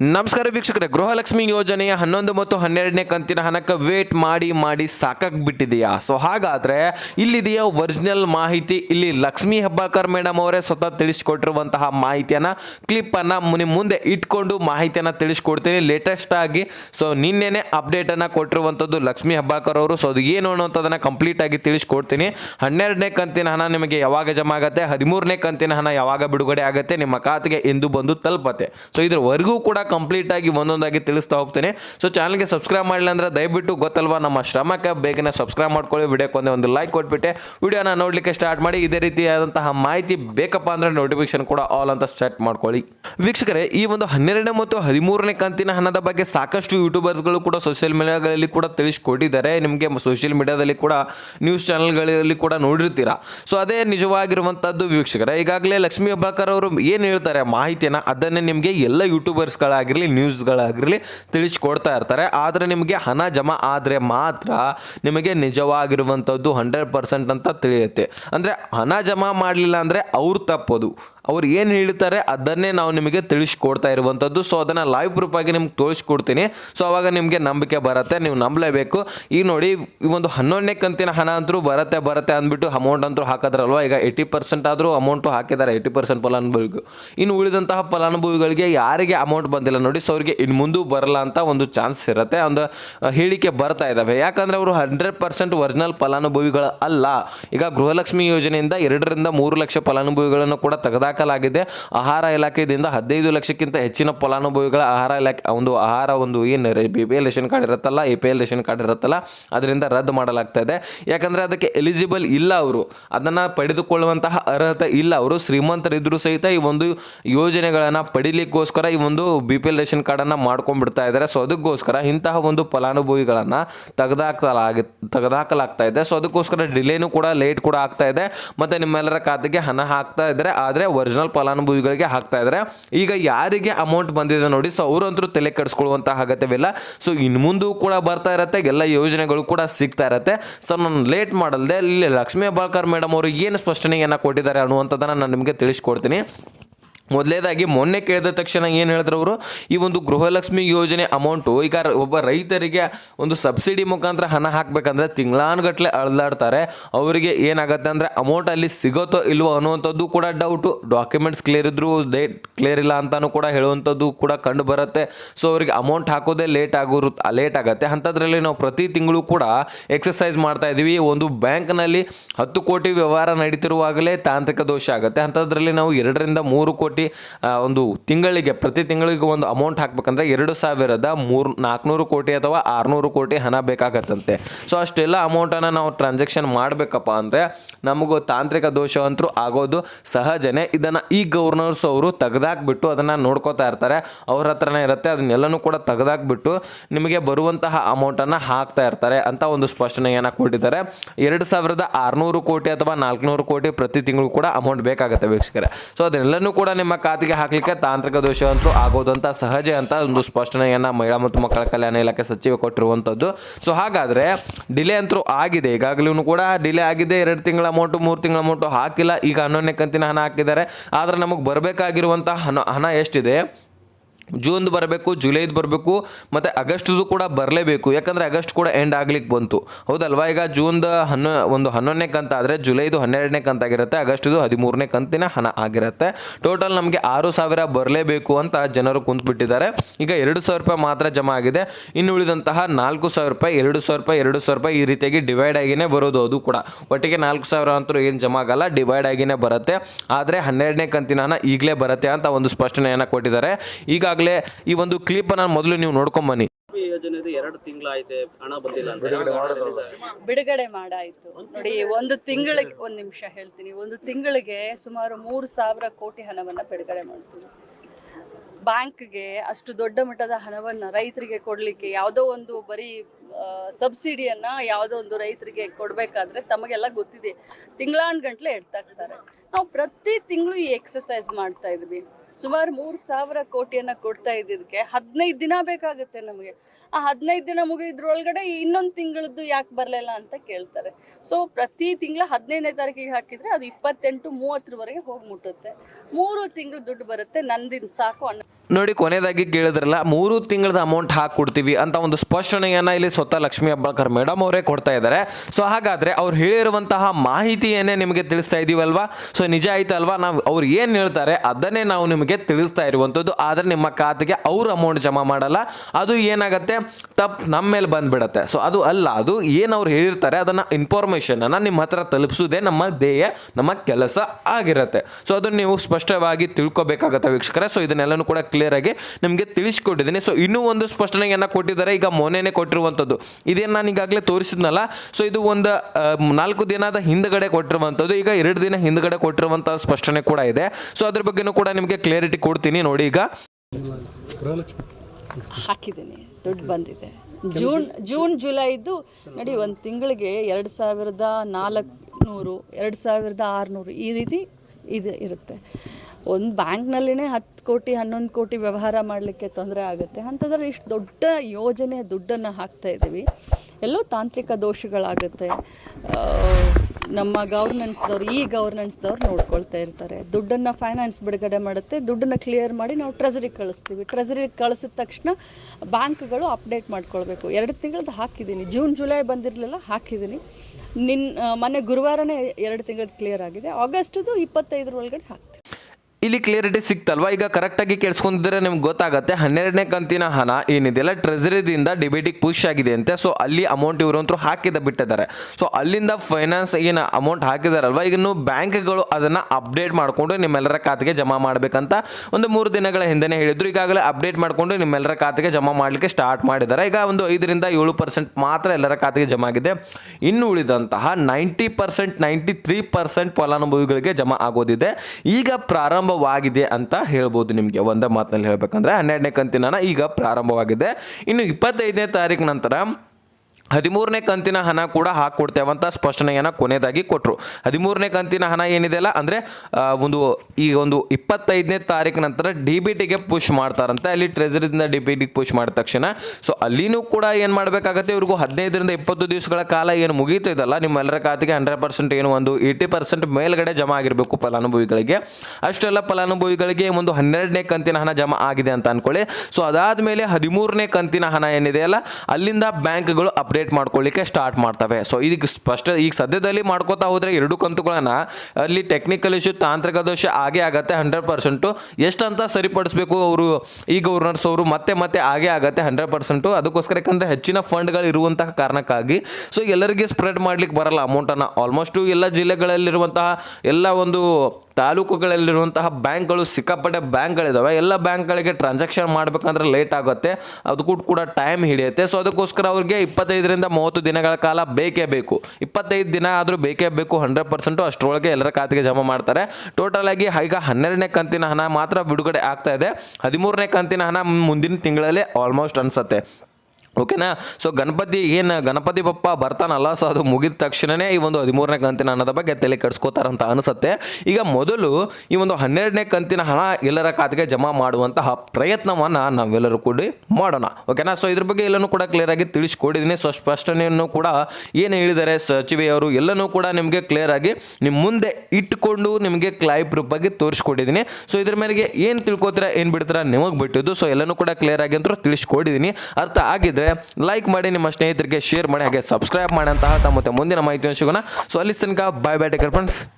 ನಮಸ್ಕಾರ ವೀಕ್ಷಕರೇ, ಗೃಹಲಕ್ಷ್ಮಿ ಯೋಜನೆಯ ಹನ್ನೊಂದು ಮತ್ತು ಹನ್ನೆರಡನೇ ಕಂತಿನ ಹಣಕ್ಕೆ ವೇಟ್ ಮಾಡಿ ಮಾಡಿ ಸಾಕಾಗಿ ಬಿಟ್ಟಿದೆಯಾ ಸೊ ಹಾಗಾದ್ರೆ ಇಲ್ಲಿದೆಯಾ ಒರಿಜಿನಲ್ ಮಾಹಿತಿ? ಇಲ್ಲಿ ಲಕ್ಷ್ಮೀ ಹೆಬ್ಬಾಳ್ಕರ್ ಮೇಡಮ್ ಅವರೇ ಸ್ವತಃ ತಿಳಿಸಿಕೊಟ್ಟಿರುವಂತಹ ಮಾಹಿತಿಯನ್ನ ಕ್ಲಿಪ್ ಅನ್ನ ನಿಮ್ಮ ಮುಂದೆ ಇಟ್ಕೊಂಡು ಮಾಹಿತಿಯನ್ನು ತಿಳಿಸ್ಕೊಡ್ತೀನಿ. ಲೇಟೆಸ್ಟ್ ಆಗಿ ಸೊ ನಿನ್ನೆನೆ ಅಪ್ಡೇಟ್ ಕೊಟ್ಟಿರುವಂಥದ್ದು ಕೊಟ್ಟಿರುವಂತದ್ದು ಲಕ್ಷ್ಮೀ ಹೆಬ್ಬಾಳ್ಕರ್ ಅವರು. ಸೊ ಅದು ಏನು ಅನ್ನೋಂಥದ್ದನ್ನು ಕಂಪ್ಲೀಟ್ ಆಗಿ ತಿಳಿಸ್ಕೊಡ್ತೀನಿ. ಹನ್ನೆರಡನೇ ಕಂತಿನ ಹಣ ನಿಮಗೆ ಯಾವಾಗ ಜಮಾ ಆಗುತ್ತೆ? ಹದಿಮೂರನೇ ಕಂತಿನ ಹಣ ಯಾವಾಗ ಬಿಡುಗಡೆ ಆಗುತ್ತೆ? ನಿಮ್ಮ ಖಾತೆಗೆ ಎಂದು ಬಂದು ತಲುಪತ್ತೆ. ಸೊ ಇದ್ರವರೆಗೂ ಕೂಡ ಕಂಪ್ಲೀಟ್ ಆಗಿ ಒಂದೊಂದಾಗಿ ತಿಳಿಸ್ತಾ ಹೋಗ್ತೀನಿ. ಸೊ ಚಾನಲ್ಗೆ ಸಬ್ಸ್ಕ್ರೈಬ್ ಮಾಡಿಲ್ಲ ಅಂದ್ರೆ ದಯವಿಟ್ಟು ಗೊತ್ತಲ್ವಾ ನಮ್ಮ ಶ್ರಮಕ್ಕೆ ಬೇಗನೆ ಸಬ್ಸ್ಕ್ರೈಬ್ ಮಾಡ್ಕೊಳ್ಳಿ. ವಿಡಿಯೋಕ್ಕೊಂದೇ ಒಂದು ಲೈಕ್ ಕೊಟ್ಬಿಟ್ಟೆ. ವಿಡಿಯೋನ ನೋಡಲಿಕ್ಕೆ ಸ್ಟಾರ್ಟ್ ಮಾಡಿ. ಇದೇ ರೀತಿಯಾದಂತಹ ಮಾಹಿತಿ ಬೇಕಪ್ಪ ಅಂದ್ರೆ ನೋಟಿಫಿಕೇಶನ್ ಕೂಡ ಆಲ್ ಅಂತ ಸ್ಟಾರ್ಟ್ ಮಾಡ್ಕೊಳ್ಳಿ. ವೀಕ್ಷಕರೇ, ಈ ಒಂದು ಹನ್ನೆರಡನೇ ಮತ್ತು ಹದಿಮೂರನೇ ಕಂತಿನ ಹಣದ ಬಗ್ಗೆ ಸಾಕಷ್ಟು ಯೂಟ್ಯೂಬರ್ಸ್ಗಳು ಕೂಡ ಸೋಷಿಯಲ್ ಮೀಡಿಯಾಗಳಲ್ಲಿ ಕೂಡ ತಿಳಿಸ್ಕೊಟ್ಟಿದ್ದಾರೆ. ನಿಮಗೆ ಸೋಷಿಯಲ್ ಮೀಡಿಯಾದಲ್ಲಿ ಕೂಡ ನ್ಯೂಸ್ ಚಾನಲ್ಗಳಲ್ಲಿ ಕೂಡ ನೋಡಿರ್ತೀರಾ. ಸೊ ಅದೇ ನಿಜವಾಗಿರುವಂಥದ್ದು ವೀಕ್ಷಕರೇ. ಈಗಾಗಲೇ ಲಕ್ಷ್ಮೀ ಹೆಬ್ಬಾಳ್ಕರ್ ಅವರು ಏನು ಹೇಳ್ತಾರೆ ಮಾಹಿತಿಯನ್ನು, ಅದನ್ನೇ ನಿಮಗೆ ಎಲ್ಲ ಯೂಟ್ಯೂಬರ್ಸ್ಗಳಾಗಿರಲಿ ನ್ಯೂಸ್ಗಳಾಗಿರಲಿ ತಿಳಿಸ್ಕೊಡ್ತಾ ಇರ್ತಾರೆ. ಆದರೆ ನಿಮಗೆ ಹಣ ಜಮಾ ಆದರೆ ಮಾತ್ರ ನಿಮಗೆ ನಿಜವಾಗಿರುವಂಥದ್ದು ಹಂಡ್ರೆಡ್ ಪರ್ಸೆಂಟ್ ಅಂತ ತಿಳಿಯುತ್ತೆ. ಅಂದರೆ ಹಣ ಜಮಾ ಮಾಡಲಿಲ್ಲ ಅಂದರೆ ಅವ್ರು ತಪ್ಪೋದು. ಅವ್ರು ಏನು ಹೇಳ್ತಾರೆ ಅದನ್ನೇ ನಾವು ನಿಮಗೆ ತಿಳಿಸ್ಕೊಡ್ತಾ ಇರುವಂಥದ್ದು ಸೊ ಅದನ್ನು ಲೈವ್ ಪ್ರೂಫ್ ಆಗಿ ನಿಮ್ಗೆ ತೋರಿಸ್ಕೊಡ್ತೀನಿ. ಸೊ ಅವಾಗ ನಿಮಗೆ ನಂಬಿಕೆ ಬರುತ್ತೆ, ನೀವು ನಂಬಲೇಬೇಕು. ಈಗ ನೋಡಿ, ಈ ಒಂದು ಹನ್ನೊಂದನೇ ಕಂತಿನ ಹಣ ಅಂತೂ ಬರುತ್ತೆ ಬರುತ್ತೆ ಅಂದ್ಬಿಟ್ಟು ಅಮೌಂಟ್ ಅಂತೂ ಹಾಕಿದ್ರಲ್ವ? ಈಗ ಏಯ್ಟಿ ಪರ್ಸೆಂಟ್ ಆದರೂ ಅಮೌಂಟು ಹಾಕಿದ್ದಾರೆ ಏಯ್ಟಿ ಪರ್ಸೆಂಟ್ ಫಲಾನುಭವಿಗೂ. ಇನ್ನು ಉಳಿದಂತಹ ಫಲಾನುಭವಿಗಳಿಗೆ ಯಾರಿಗೆ ಅಮೌಂಟ್ ಬಂದಿಲ್ಲ ನೋಡಿ ಸೊ ಅವರಿಗೆ ಇನ್ನು ಮುಂದೂ ಬರಲ್ಲ ಅಂತ ಒಂದು ಚಾನ್ಸ್ ಇರುತ್ತೆ. ಒಂದು ಹೇಳಿಕೆ ಬರ್ತಾ ಇದ್ದಾವೆ ಯಾಕಂದರೆ ಅವರು ಹಂಡ್ರೆಡ್ ಪರ್ಸೆಂಟ್ ಒರಿಜಿನಲ್ ಫಲಾನುಭವಿಗಳು ಅಲ್ಲ. ಈಗ ಗೃಹಲಕ್ಷ್ಮಿ ಯೋಜನೆಯಿಂದ ಎರಡರಿಂದ ಮೂರು ಲಕ್ಷ ಫಲಾನುಭವಿಗಳನ್ನು ಕೂಡ ತೆಗೆದಾಕಲಾಗಿದೆ ಆಹಾರ ಇಲಾಖೆಯಿಂದ ಹದಿನೈದು ಲಕ್ಷಕ್ಕಿಂತ ಹೆಚ್ಚಿನ ಫಲಾನುಭವಿಗಳ ಆಹಾರ ಇಲಾಖೆ, ಒಂದು ಆಹಾರ, ಒಂದು ಏನು B P L ration card ಇರುತ್ತಲ್ಲ, A P L ration card ಇರುತ್ತಲ್ಲ, ಅದರಿಂದ ರದ್ದು ಮಾಡಲಾಗ್ತಾ ಇದೆ. ಯಾಕಂದರೆ ಅದಕ್ಕೆ ಎಲಿಜಿಬಲ್ ಇಲ್ಲ ಅವರು. ಅದನ್ನು ಪಡೆದುಕೊಳ್ಳುವಂತಹ ಅರ್ಹತೆ ಇಲ್ಲ ಅವರು. ಶ್ರೀಮಂತರಿದ್ದರೂ ಸಹಿತ ಈ ಒಂದು ಯೋಜನೆಗಳನ್ನು ಪಡಿಲಿಕ್ಕೋಸ್ಕರ ಈ ಒಂದು ಬಿ ಪಿ ಎಲ್ ರೇಷನ್ ಕಾರ್ಡನ್ನು ಮಾಡ್ಕೊಂಡ್ಬಿಡ್ತಾ ಇದ್ದಾರೆ. ಸೊ, ಅದಕ್ಕೋಸ್ಕರ ಇಂತಹ ಒಂದು ಫಲಾನುಭವಿಗಳನ್ನು ತೆಗೆದಾಕಲಾಗಿ ತೆಗೆದಾಕಲಾಗ್ತಾ ಇದೆ. ಸೊ, ಅದಕ್ಕೋಸ್ಕರ ಡಿಲೇನೂ ಕೂಡ, ಲೇಟ್ ಕೂಡ ಆಗ್ತಾ ಇದೆ. ಮತ್ತು ನಿಮ್ಮೆಲ್ಲರ ಖಾತೆಗೆ ಹಣ ಹಾಕ್ತಾ ಇದ್ದಾರೆ. ಆದರೆ ಒರಿಜಿನಲ್ ಫಲಾನುಭವಿಗಳಿಗೆ ಹಾಕ್ತಾ ಇದ್ದಾರೆ ಈಗ ಯಾರಿಗೆ ಅಮೌಂಟ್ ಬಂದಿದೆ ನೋಡಿ ಸೊ ಅವರಂತೂ ತಲೆ ಕೆಡಿಸ್ಕೊಳ್ಳುವಂತಹ ಅಗತ್ಯವಿಲ್ಲ. ಸೊ ಇನ್ನು ಮುಂದೂ ಕೂಡ ಬರ್ತಾ ಇರತ್ತೆ, ಎಲ್ಲ ಯೋಜನೆಗಳು ಕೂಡ ಸಿಗ್ತಾ ಇರತ್ತೆ. ಸೊ ನಾನು ಲೇಟ್ ಮಾಡಲ್ದೆ, ಇಲ್ಲಿ ಲಕ್ಷ್ಮೀ ಬಾಳ್ಕರ್ ಮೇಡಮ್ ಅವರು ಏನು ಸ್ಪಷ್ಟನೆಯನ್ನು ಕೊಟ್ಟಿದ್ದಾರೆ ಅನ್ನುವಂಥದ್ದನ್ನು ನಾನು ನಿಮಗೆ ತಿಳಿಸ್ಕೊಡ್ತೀನಿ. ಮೊದಲೇದಾಗಿ ಮೊನ್ನೆ ಕೇಳಿದ ತಕ್ಷಣ ಏನು ಹೇಳಿದ್ರು ಅವರು? ಈ ಒಂದು ಗೃಹಲಕ್ಷ್ಮಿ ಯೋಜನೆ ಅಮೌಂಟು, ಈಗ ಒಬ್ಬ ರೈತರಿಗೆ ಒಂದು ಸಬ್ಸಿಡಿ ಮುಖಾಂತರ ಹಣ ಹಾಕಬೇಕಂದ್ರೆ ತಿಂಗಳಾನುಗಟ್ಟಲೆ ಅಳದಾಡ್ತಾರೆ. ಅವರಿಗೆ ಏನಾಗುತ್ತೆ ಅಂದರೆ ಅಮೌಂಟ್ ಅಲ್ಲಿ ಸಿಗುತ್ತೋ ಇಲ್ವೋ ಅನ್ನುವಂಥದ್ದು ಕೂಡ ಡೌಟು ಡಾಕ್ಯುಮೆಂಟ್ಸ್ ಕ್ಲಿಯರ್ ಇದ್ದರೂ ಡೇಟ್ ಕ್ಲಿಯರ್ ಇಲ್ಲ ಅಂತಾನೂ ಕೂಡ ಹೇಳುವಂಥದ್ದು ಕೂಡ ಕಂಡು ಬರುತ್ತೆ. ಸೊ ಅವರಿಗೆ ಅಮೌಂಟ್ ಹಾಕೋದೇ ಲೇಟ್ ಆಗೋರು ಲೇಟ್ ಆಗುತ್ತೆ. ಅಂಥದ್ರಲ್ಲಿ ನಾವು ಪ್ರತಿ ತಿಂಗಳು ಕೂಡ ಎಕ್ಸಸೈಸ್ ಮಾಡ್ತಾ ಇದ್ದೀವಿ ಒಂದು ಬ್ಯಾಂಕ್ನಲ್ಲಿ ಹತ್ತು ಕೋಟಿ ವ್ಯವಹಾರ ನಡೀತಿರುವಾಗಲೇ ತಾಂತ್ರಿಕ ದೋಷ ಆಗುತ್ತೆ. ಅಂಥದ್ರಲ್ಲಿ ನಾವು ಎರಡರಿಂದ ಮೂರು ಕೋಟಿ ಆ, ಒಂದು ತಿಂಗಳಿಗೆ ಪ್ರತಿ ತಿಂಗಳಿಗೆ ಒಂದು ಅಮೌಂಟ್ ಹಾಕ್ಬೇಕಂದ್ರೆ ಎರಡು ಸಾವಿರದ ಮೂರು ನಾಲ್ಕುನೂರು ಕೋಟಿ ಅಥವಾ ಆರುನೂರು ಕೋಟಿ ಹಣ ಬೇಕಾಗತ್ತಂತೆ. ಸೊ ಅಷ್ಟೆಲ್ಲ ಅಮೌಂಟನ್ನು ನಾವು ಟ್ರಾನ್ಸಾಕ್ಷನ್ ಮಾಡಬೇಕಪ್ಪ ಅಂದರೆ ನಮಗೂ ತಾಂತ್ರಿಕ ದೋಷ ಆಗೋದು ಸಹಜನೇ. ಇದನ್ನು ಈ ಗವರ್ನರ್ಸ್ ಅವರು ತೆಗೆದಾಕ್ಬಿಟ್ಟು ಅದನ್ನು ನೋಡ್ಕೋತಾ ಇರ್ತಾರೆ. ಅವ್ರ ಹತ್ರನೇ ಇರುತ್ತೆ ಅದನ್ನೆಲ್ಲನೂ ಕೂಡ ತೆಗೆದಾಕ್ಬಿಟ್ಟು ನಿಮಗೆ ಬರುವಂತಹ ಅಮೌಂಟನ್ನು ಹಾಕ್ತಾ ಇರ್ತಾರೆ ಅಂತ ಒಂದು ಸ್ಪಷ್ಟನೆಯನ್ನು ಕೊಟ್ಟಿದ್ದಾರೆ. ಎರಡು ಸಾವಿರದ ಆರುನೂರು ಕೋಟಿ ಅಥವಾ ನಾಲ್ಕುನೂರು ಕೋಟಿ ಪ್ರತಿ ತಿಂಗಳು ಕೂಡ ಅಮೌಂಟ್ ಬೇಕಾಗುತ್ತೆ ವೀಕ್ಷಕರೇ. ಸೊ ಅದನ್ನೆಲ್ಲನೂ ಕೂಡ ನಿಮ್ಮ ಖಾತೆಗೆ ಹಾಕಲಿಕ್ಕೆ ತಾಂತ್ರಿಕ ದೋಷ ಅಂತೂ ಸಹಜ ಅಂತ ಒಂದು ಸ್ಪಷ್ಟನೆಯನ್ನು ಮಹಿಳಾ ಮತ್ತು ಮಕ್ಕಳ ಕಲ್ಯಾಣ ಇಲಾಖೆ ಸಚಿವ ಕೊಟ್ಟಿರುವಂಥದ್ದು ಸೊ ಹಾಗಾದರೆ ಡಿಲೇ ಅಂತೂ ಆಗಿದೆ. ಈಗಾಗಲೂ ಕೂಡ ಡಿಲೇ ಆಗಿದೆ. ಎರಡು ತಿಂಗಳ ಅಮೌಂಟು ಮೂರು ತಿಂಗಳ ಅಮೌಂಟು ಹಾಕಿಲ್ಲ. ಈಗ ಹನ್ನೊಂದನೇ ಕಂತಿನ ಹಣ ಹಾಕಿದ್ದಾರೆ. ಆದರೆ ನಮಗೆ ಬರಬೇಕಾಗಿರುವಂಥ ಹಣ ಹಣ ಎಷ್ಟಿದೆ? ಜೂನ್ದು ಬರಬೇಕು, ಜುಲೈದು ಬರಬೇಕು, ಮತ್ತು ಆಗಸ್ಟ್ದು ಕೂಡ ಬರಲೇಬೇಕು. ಯಾಕಂದರೆ ಆಗಸ್ಟ್ ಕೂಡ ಎಂಡ್ ಆಗ್ಲಿಕ್ಕೆ ಬಂತು. ಹೌದಲ್ವಾ? ಈಗ ಜೂನ್ದು ಹನ್ನೊ, ಒಂದು ಹನ್ನೊಂದನೇ ಕಂತ ಆದರೆ ಜುಲೈದು ಹನ್ನೆರಡನೇ ಕಂತಾಗಿರುತ್ತೆ ಆಗಸ್ಟ್ದು ಹದಿಮೂರನೇ ಕಂತಿನ ಹಣ ಆಗಿರುತ್ತೆ. ಟೋಟಲ್ ನಮಗೆ ಆರು ಸಾವಿರ ಬರಲೇಬೇಕು ಅಂತ ಜನರು ಕುಂತ್ಬಿಟ್ಟಿದ್ದಾರೆ. ಈಗ ಎರಡು ಸಾವಿರ ರೂಪಾಯಿ ಮಾತ್ರ ಜಮಾ ಆಗಿದೆ. ಇನ್ನು ಉಳಿದಂತಹ ನಾಲ್ಕು ಸಾವಿರ ರೂಪಾಯಿ, ಎರಡು ಸಾವಿರ ರೂಪಾಯಿ, ಎರಡು ಸಾವಿರ ರೂಪಾಯಿ ಈ ರೀತಿಯಾಗಿ ಡಿವೈಡ್ ಆಗಿನೇ ಬರೋದು ಅದು ಕೂಡ. ಒಟ್ಟಿಗೆ ನಾಲ್ಕು ಸಾವಿರ ಅಂತೂ ಏನು ಜಮಾ ಆಗಲ್ಲ ಡಿವೈಡ್ ಆಗಿನೇ ಬರುತ್ತೆ. ಆದರೆ ಹನ್ನೆರಡನೇ ಕಂತಿನ ಈಗಲೇ ಬರುತ್ತೆ ಅಂತ ಒಂದು ಸ್ಪಷ್ಟನೆಯನ್ನು ಕೊಟ್ಟಿದ್ದಾರೆ. ಈಗಾಗಲೇ ಈ ಒಂದು ಕ್ಲಿಪ್ ಅನ್ನ ಮೊದಲು ನೀವು ನೋಡ್ಕೊಂಬನ್ನಿ. ಎರಡು ತಿಂಗಳಾಯ್ತೆ ಹಣ ಬಂದಿಲ್ಲ ಅಂತ ಬಿಡುಗಡೆ ಮಾಡಾಯ್ತು. ನೋಡಿ ಒಂದು ತಿಂಗಳಿಗೆ ಒಂದ್ ನಿಮಿಷ ಹೇಳ್ತೀನಿ. ಒಂದು ತಿಂಗಳಿಗೆ ಸುಮಾರು ಮೂರು ಸಾವಿರ ಕೋಟಿ ಹಣವನ್ನ ಬಿಡುಗಡೆ ಮಾಡ್ತೀವಿ. ಬ್ಯಾಂಕ್ಗೆ ಅಷ್ಟು ದೊಡ್ಡ ಮಟ್ಟದ ಹಣವನ್ನ ರೈತರಿಗೆ ಕೊಡ್ಲಿಕ್ಕೆ ಯಾವುದೋ ಒಂದು ಬರೀ ಸಬ್ಸಿಡಿಯನ್ನ ಯಾವುದೋ ಒಂದು ರೈತರಿಗೆ ಕೊಡ್ಬೇಕಾದ್ರೆ ತಮಗೆಲ್ಲ ಗೊತ್ತಿದೆ. ತಿಂಗಳಾನ್ ಗಂಟ್ಲೆ ಎಡ್ತಾಕ್ತಾರೆ ನಾವು ಪ್ರತಿ ತಿಂಗಳು ಈ ಎಕ್ಸಸೈಸ್ ಮಾಡ್ತಾ ಇದ್ವಿ. ಸುಮಾರು ಮೂರು ಸಾವಿರ ಕೋಟಿಯನ್ನ ಕೊಡ್ತಾ ಇದ್ದಿದ್ದಕ್ಕೆ ಹದಿನೈದು ದಿನ ಬೇಕಾಗುತ್ತೆ ನಮಗೆ. ಆ ಹದಿನೈದು ದಿನ ಮುಗಿದ್ರೊಳಗಡೆ ಇನ್ನೊಂದು ತಿಂಗಳದ್ದು ಯಾಕೆ ಬರಲಿಲ್ಲ ಅಂತ ಕೇಳ್ತಾರೆ. ಸೊ ಪ್ರತಿ ತಿಂಗಳ ಹದಿನೈದನೇ ತಾರೀಕಿಗೆ ಹಾಕಿದ್ರೆ ಅದು ಇಪ್ಪತ್ತೆಂಟು ಮೂವತ್ತರವರೆಗೆ ಹೋಗಿ ಮುಟ್ಟುತ್ತೆ. ಮೂರು ತಿಂಗಳು ದುಡ್ಡು ಬರುತ್ತೆ, ನಂದಿನ ಸಾಕು ಅನ್ನ ನೋಡಿ ಕೊನೆಯದಾಗಿ ಕೇಳಿದ್ರಲ್ಲ, ಮೂರು ತಿಂಗಳದ ಅಮೌಂಟ್ ಹಾಕ್ಕೊಡ್ತೀವಿ ಅಂತ ಒಂದು ಸ್ಪಷ್ಟನೆಯನ್ನು ಇಲ್ಲಿ ಸ್ವತಃ ಲಕ್ಷ್ಮೀ ಅಬ್ಬಾಳ್ಕರ್ ಮೇಡಮ್ ಅವರೇ ಕೊಡ್ತಾ ಇದ್ದಾರೆ. ಸೊ ಹಾಗಾದರೆ ಅವ್ರು ಹೇಳಿರುವಂತಹ ಮಾಹಿತಿಯನ್ನೇ ನಿಮಗೆ ತಿಳಿಸ್ತಾ ಇದ್ದೀವಲ್ವಾ ಸೊ ನಿಜ ಆಯ್ತಲ್ವಾ? ನಾವು ಅವ್ರು ಏನು ಹೇಳ್ತಾರೆ ಅದನ್ನೇ ನಾವು ನಿಮಗೆ ತಿಳಿಸ್ತಾ ಇರುವಂಥದ್ದು, ಆದರೆ ನಿಮ್ಮ ಖಾತೆಗೆ ಅವ್ರ ಅಮೌಂಟ್ ಜಮಾ ಮಾಡಲ್ಲ. ಅದು ಏನಾಗುತ್ತೆ? ತಪ್ಪು ನಮ್ಮ ಮೇಲೆ ಬಂದ್ಬಿಡತ್ತೆ. ಸೊ ಅದು ಅಲ್ಲ, ಅದು ಏನು ಅವ್ರು ಹೇಳಿರ್ತಾರೆ, ಅದನ್ನು ಇನ್ಫಾರ್ಮೇಷನನ್ನು ನಿಮ್ಮ ಹತ್ರ ತಲುಪಿಸೋದೇ ನಮ್ಮ ಧ್ಯೇಯ, ನಮ್ಮ ಕೆಲಸ ಆಗಿರುತ್ತೆ. ಸೊ ಅದನ್ನು ನೀವು ಸ್ಪಷ್ಟವಾಗಿ ತಿಳ್ಕೊಬೇಕಾಗತ್ತೆ ವೀಕ್ಷಕರೇ. ಸೊ ಇದನ್ನೆಲ್ಲನೂ ಕೂಡ ಕ್ಲಿಯರ್ ಆಗಿ ನಿಮಗೆ ತಿಳಿಸ್ಕೊಟ್ಟಿದ್ದೀನಿ. ಸೊ ಇನ್ನೂ ಒಂದು ಸ್ಪಷ್ಟನೆಯನ್ನು ಕೊಟ್ಟಿದ್ದಾರೆ. ಈಗ ಮೊನ್ನೆನೇ ಕೊಟ್ಟಿರುವಂಥದ್ದು. ಇದೇನು ನಾನು ಈಗಾಗಲೇ ತೋರಿಸಿದ್ನಲ್ಲ? ಸೊ ಇದು ಒಂದು ನಾಲ್ಕು ದಿನದ ಹಿಂದ್ಗಡೆ ಕೊಟ್ಟಿರುವಂಥದ್ದು. ಈಗ ಎರಡು ದಿನ ಹಿಂದಗಡೆ ಕೊಟ್ಟಿರುವಂಥ ಸ್ಪಷ್ಟನೆ ಕೂಡ ಇದೆ. ಸೊ ಅದ್ರ ಬಗ್ಗೆನೂ ಕೂಡ ನಿಮಗೆ ಕ್ಲಿಯರಿಟಿ ಕೊಡ್ತೀನಿ ನೋಡಿ ಈಗ. ಹಾಕಿದ್ದೀನಿ. ದುಡ್ಡು ಬಂದಿದೆ. ಜೂನ್ ಜೂನ್ ಜುಲೈದು ನೋಡಿ ಒಂದು ತಿಂಗಳಿಗೆ ಎರಡು ಸಾವಿರದ ನಾಲ್ಕುನೂರು, ಎರಡು ಸಾವಿರದ ಆರುನೂರು ಈ ರೀತಿ ಇದು ಇರುತ್ತೆ. ಒಂದು ಬ್ಯಾಂಕ್ನಲ್ಲಿನೇ ಹತ್ತು ಕೋಟಿ, ಹನ್ನೊಂದು ಕೋಟಿ ವ್ಯವಹಾರ ಮಾಡಲಿಕ್ಕೆ ತೊಂದರೆ ಆಗುತ್ತೆ. ಅಂಥದ್ರಲ್ಲಿ ಇಷ್ಟು ದೊಡ್ಡ ಯೋಜನೆ, ದುಡ್ಡನ್ನು ಹಾಕ್ತಾ ಇದ್ದೀವಿ ಎಲ್ಲೋ ತಾಂತ್ರಿಕ ದೋಷಗಳಾಗುತ್ತೆ. ನಮ್ಮ ಗೌರ್ನೆನ್ಸ್ದವ್ರು ಈ ಗೌರ್ನೆನ್ಸ್ದವ್ರು ನೋಡ್ಕೊಳ್ತಾ ಇರ್ತಾರೆ. ದುಡ್ಡನ್ನು ಫೈನಾನ್ಸ್ ಬಿಡುಗಡೆ ಮಾಡುತ್ತೆ. ದುಡ್ಡನ್ನು ಕ್ಲಿಯರ್ ಮಾಡಿ ನಾವು ಟ್ರೆಸರಿಗೆ ಕಳಿಸ್ತೀವಿ. ಟ್ರೆಸರಿಗೆ ಕಳಿಸಿದ ತಕ್ಷಣ ಬ್ಯಾಂಕ್ಗಳು ಅಪ್ಡೇಟ್ ಮಾಡ್ಕೊಳ್ಬೇಕು. ಎರಡು ತಿಂಗಳದ್ದು ಹಾಕಿದ್ದೀನಿ ಜೂನ್ ಜುಲೈ ಬಂದಿರಲಿಲ್ಲ ಹಾಕಿದ್ದೀನಿ ನಿನ್ನ ಮೊನ್ನೆ ಗುರುವಾರನೇ ಎರಡು ತಿಂಗಳದ್ದು ಕ್ಲಿಯರ್ ಆಗಿದೆ. ಆಗಸ್ಟದು ಇಪ್ಪತ್ತೈದರ ಒಳಗಡೆ ಹಾಕ್ತೀನಿ ಇಲ್ಲಿ ಕ್ಲಿಯರಿಟಿ ಸಿಕ್ತಲ್ವಾ? ಈಗ ಕರೆಕ್ಟಾಗಿ ಕೇಳಿಸ್ಕೊಂಡಿದ್ರೆ ನಿಮ್ಗೆ ಗೊತ್ತಾಗುತ್ತೆ. ಹನ್ನೆರಡನೇ ಕಂತಿನ ಹಣ ಏನಿದೆಯಲ್ಲ ಟ್ರೆಸರಿದಿಂದ ಡಿಬಿಟಿಗೆ ಪುಷ್ ಆಗಿದೆ ಅಂತೆ. ಸೊ ಅಲ್ಲಿ ಅಮೌಂಟ್ ಇವರು ಹಾಕಿದ ಬಿಟ್ಟಿದ್ದಾರೆ. ಸೊ ಅಲ್ಲಿಂದ ಫೈನಾನ್ಸ್ ಏನು ಅಮೌಂಟ್ ಹಾಕಿದಾರಲ್ವಾ? ಈಗ ಇನ್ನು ಬ್ಯಾಂಕ್ಗಳು ಅದನ್ನು ಅಪ್ಡೇಟ್ ಮಾಡಿಕೊಂಡು ನಿಮ್ಮೆಲ್ಲರ ಖಾತೆಗೆ ಜಮಾ ಮಾಡಬೇಕಂತ ಒಂದು ಮೂರು ದಿನಗಳ ಹಿಂದೆನೇ ಹೇಳಿದ್ರು. ಈಗಾಗಲೇ ಅಪ್ಡೇಟ್ ಮಾಡಿಕೊಂಡು ನಿಮ್ಮೆಲ್ಲರ ಖಾತೆಗೆ ಜಮಾ ಮಾಡಲಿಕ್ಕೆ ಸ್ಟಾರ್ಟ್ ಮಾಡಿದ್ದಾರೆ. ಈಗ ಒಂದು ಐದರಿಂದ ಏಳು ಪರ್ಸೆಂಟ್ ಮಾತ್ರ ಎಲ್ಲರ ಖಾತೆಗೆ ಜಮಾ ಆಗಿದೆ. ಇನ್ನು ಉಳಿದಂತಹ ninety percent ninety three percent ಫಲಾನುಭವಿಗಳಿಗೆ ಜಮಾ ಆಗೋದಿದೆ. ಈಗ ಪ್ರಾರಂಭವಾಗಿದೆ ಅಂತ ಹೇಳ್ಬೋದು ನಿಮಗೆ. ಒಂದೇ ಮಾತಿನಲ್ಲಿ ಹೇಳಬೇಕಂದ್ರೆ ಹನ್ನೆರಡನೇ ಕಂತಿನ ಈಗ ಪ್ರಾರಂಭವಾಗಿದೆ. ಇನ್ನು ಇಪ್ಪತ್ತೈದನೇ ತಾರೀಕು ನಂತರ ಹದಿಮೂರನೇ ಕಂತಿನ ಹಣ ಕೂಡ ಹಾಕ್ಕೊಡ್ತೇವಂತ ಅಂತ ಸ್ಪಷ್ಟನೆಯನ್ನು ಕೊನೆಯದಾಗಿ ಕೊಟ್ಟರು ಹದಿಮೂರನೇ ಕಂತಿನ ಹಣ ಏನಿದೆಯಲ್ಲ ಅಂದರೆ ಒಂದು, ಈ ಒಂದು ಇಪ್ಪತ್ತೈದನೇ ತಾರೀಕು ನಂತರ ಡಿ ಬಿ ಟಿಗೆ ಪುಷ್ ಮಾಡ್ತಾರಂತೆ. ಅಲ್ಲಿ ಟ್ರೆಜರಿದಿಂದ ಡಿ ಬಿ ಟಿಗೆ ಪುಷ್ ಮಾಡಿದ ತಕ್ಷಣ. ಸೊ ಅಲ್ಲಿನೂ ಕೂಡ ಏನು ಮಾಡಬೇಕಾಗತ್ತೆ, ಇವ್ರಿಗೂ ಹದಿನೈದರಿಂದ ಇಪ್ಪತ್ತು ದಿವಸಗಳ ಕಾಲ ಏನು ಮುಗೀತದಲ್ಲ ನಿಮ್ಮೆಲ್ಲರ ಖಾತೆಗೆ ಹಂಡ್ರೆಡ್ ಪರ್ಸೆಂಟ್ ಏನು ಒಂದು ಏಯ್ಟಿ ಪರ್ಸೆಂಟ್ ಮೇಲ್ಗಡೆ ಜಮಾ ಆಗಿರಬೇಕು ಫಲಾನುಭವಿಗಳಿಗೆ. ಅಷ್ಟೆಲ್ಲ ಫಲಾನುಭವಿಗಳಿಗೆ ಒಂದು ಹನ್ನೆರಡನೇ ಕಂತಿನ ಹಣ ಜಮಾ ಆಗಿದೆ ಅಂತ ಅಂದ್ಕೊಳ್ಳಿ ಸೊ ಅದಾದ ಮೇಲೆ ಹದಿಮೂರನೇ ಕಂತಿನ ಹಣ ಏನಿದೆಯಲ್ಲ ಅಲ್ಲಿಂದ ಬ್ಯಾಂಕ್ಗಳು ಅಪ್ಡೇಟ್ ಮಾಡ್ಕೊಳ್ಳಿಕ್ಕೆ ಸ್ಟಾರ್ಟ್ ಮಾಡ್ತವೆ. ಸೊ ಇದಕ್ಕೆ ಸ್ಪಷ್ಟ ಈಗ ಸದ್ಯದಲ್ಲಿ ಮಾಡ್ಕೋತಾ ಹೋದರೆ ಎರಡು ಕಂತುಗಳನ್ನ ಅಲ್ಲಿ ಟೆಕ್ನಿಕಲ್ ಇಶ್ಯೂ ತಾಂತ್ರಿಕ ದೋಷ ಆಗೇ ಆಗತ್ತೆ ಹಂಡ್ರೆಡ್ ಪರ್ಸೆಂಟು ಎಷ್ಟಂತ ಸರಿಪಡಿಸ್ಬೇಕು ಅವರು, ಈ ಗವರ್ನರ್ಸ್ ಅವರು, ಮತ್ತೆ ಮತ್ತೆ ಆಗೇ ಆಗತ್ತೆ ಹಂಡ್ರೆಡ್ ಪರ್ಸೆಂಟು ಅದಕ್ಕೋಸ್ಕರ ಯಾಕಂದರೆ ಹೆಚ್ಚಿನ ಫಂಡ್ಗಳು ಇರುವಂತಹ ಕಾರಣಕ್ಕಾಗಿ. ಸೊ ಎಲ್ಲರಿಗೆ ಸ್ಪ್ರೆಡ್ ಮಾಡ್ಲಿಕ್ಕೆ ಬರಲ್ಲ ಅಮೌಂಟನ್ನು ಆಲ್ಮೋಸ್ಟು ಎಲ್ಲ ಜಿಲ್ಲೆಗಳಲ್ಲಿರುವಂತಹ ಎಲ್ಲ ಒಂದು ತಾಲೂಕುಗಳಲ್ಲಿರುವಂತಹ ಬ್ಯಾಂಕ್ಗಳು ಸಿಕ್ಕಾಪಟ್ಟೆ ಬ್ಯಾಂಕ್ಗಳಿದ್ದಾವೆ ಎಲ್ಲ ಬ್ಯಾಂಕ್ಗಳಿಗೆ ಟ್ರಾನ್ಸಾಕ್ಷನ್ ಮಾಡಬೇಕಂದ್ರೆ ಲೇಟ್ ಆಗುತ್ತೆ. ಅದಕ್ಕೂ ಕೂಡ ಟೈಮ್ ಹಿಡಿಯುತ್ತೆ. ಸೊ ಅದಕ್ಕೋಸ್ಕರ ಅವ್ರಿಗೆ ಇಪ್ಪತ್ತೈದರಿಂದ ಮೂವತ್ತು ದಿನಗಳ ಕಾಲ ಬೇಕೇ ಬೇಕು. ಇಪ್ಪತ್ತೈದು ದಿನ ಆದರೂ ಬೇಕೇ ಬೇಕು. ಹಂಡ್ರೆಡ್ ಪರ್ಸೆಂಟು ಅಷ್ಟರೊಳಗೆ ಎಲ್ಲರ ಖಾತೆಗೆ ಜಮಾ ಮಾಡ್ತಾರೆ. ಟೋಟಲ್ ಆಗಿ ಈಗ ಹನ್ನೆರಡನೇ ಕಂತಿನ ಹಣ ಮಾತ್ರ ಬಿಡುಗಡೆ ಆಗ್ತಾ ಇದೆ. ಹದಿಮೂರನೇ ಕಂತಿನ ಹಣ ಮುಂದಿನ ತಿಂಗಳಲ್ಲಿ ಆಲ್ಮೋಸ್ಟ್ ಅನ್ಸುತ್ತೆ. ಓಕೆನಾ ಸೊ ಗಣಪತಿ ಏನು ಗಣಪತಿ ಬಪ್ಪ ಬರ್ತಾನಲ್ಲ ಸೊ ಅದು ಮುಗಿದ ತಕ್ಷಣವೇ ಈ ಒಂದು ಹದಿಮೂರನೇ ಕಂತಿನ ಹಣದ ಬಗ್ಗೆ ತಲೆ ಕೆಡಿಸ್ಕೋತಾರಂತ ಅನಿಸುತ್ತೆ. ಈಗ ಮೊದಲು ಈ ಒಂದು ಹನ್ನೆರಡನೇ ಕಂತಿನ ಹಣ ಎಲ್ಲರ ಖಾತೆಗೆ ಜಮಾ ಮಾಡುವಂತಹ ಪ್ರಯತ್ನವನ್ನು ನಾವೆಲ್ಲರೂ ಕೂಡಿ ಮಾಡೋಣ. ಓಕೆನಾ ಸೊ ಇದ್ರ ಬಗ್ಗೆ ಎಲ್ಲನೂ ಕೂಡ ಕ್ಲಿಯರ್ ಆಗಿ ತಿಳಿಸ್ಕೊಡಿದ್ದೀನಿ ಸೊ ಸ್ಪಷ್ಟನೆಯನ್ನು ಕೂಡ ಏನು ಹೇಳಿದ್ದಾರೆ ಸಚಿವೆಯವರು ಎಲ್ಲನೂ ಕೂಡ ನಿಮಗೆ ಕ್ಲಿಯರ್ ಆಗಿ ನಿಮ್ಮ ಮುಂದೆ ಇಟ್ಕೊಂಡು ನಿಮಗೆ ಕ್ಲೈಪ್ ಬಗ್ಗೆ ತೋರಿಸ್ಕೊಟ್ಟಿದ್ದೀನಿ ಸೊ ಇದ್ರ ಮೇರೆಗೆ ಏನು ತಿಳ್ಕೊತೀರಾ, ಏನು ಬಿಡ್ತೀರಾ, ನಿಮಗೆ ಬಿಟ್ಟಿದ್ದು. ಸೊ ಎಲ್ಲನೂ ಕೂಡ ಕ್ಲಿಯರ್ ಆಗಿ ಅಂತೂ ತಿಳಿಸ್ಕೊಡಿದ್ದೀನಿ ಅರ್ಥ ಆಗಿದ್ರೆ ಲೈಕ್ ಮಾಡಿ ನಿಮ್ಮ ಸ್ನೇಹಿತರಿಗೆ ಶೇರ್ ಮಾಡಿ ಹಾಗೆ ಸಬ್ಸ್ಕ್ರೈಬ್ ಮಾಡಿ ಅಂತ ಮತ್ತೆ ಮುಂದಿನ ಮಾಹಿತಿ ಸಿಗೋಣ. ಸೊ ಅಲ್ಲಿ ತನಕ ಬಾಯ್ ಬಾಯ್ ಫ್ರೆಂಡ್ಸ್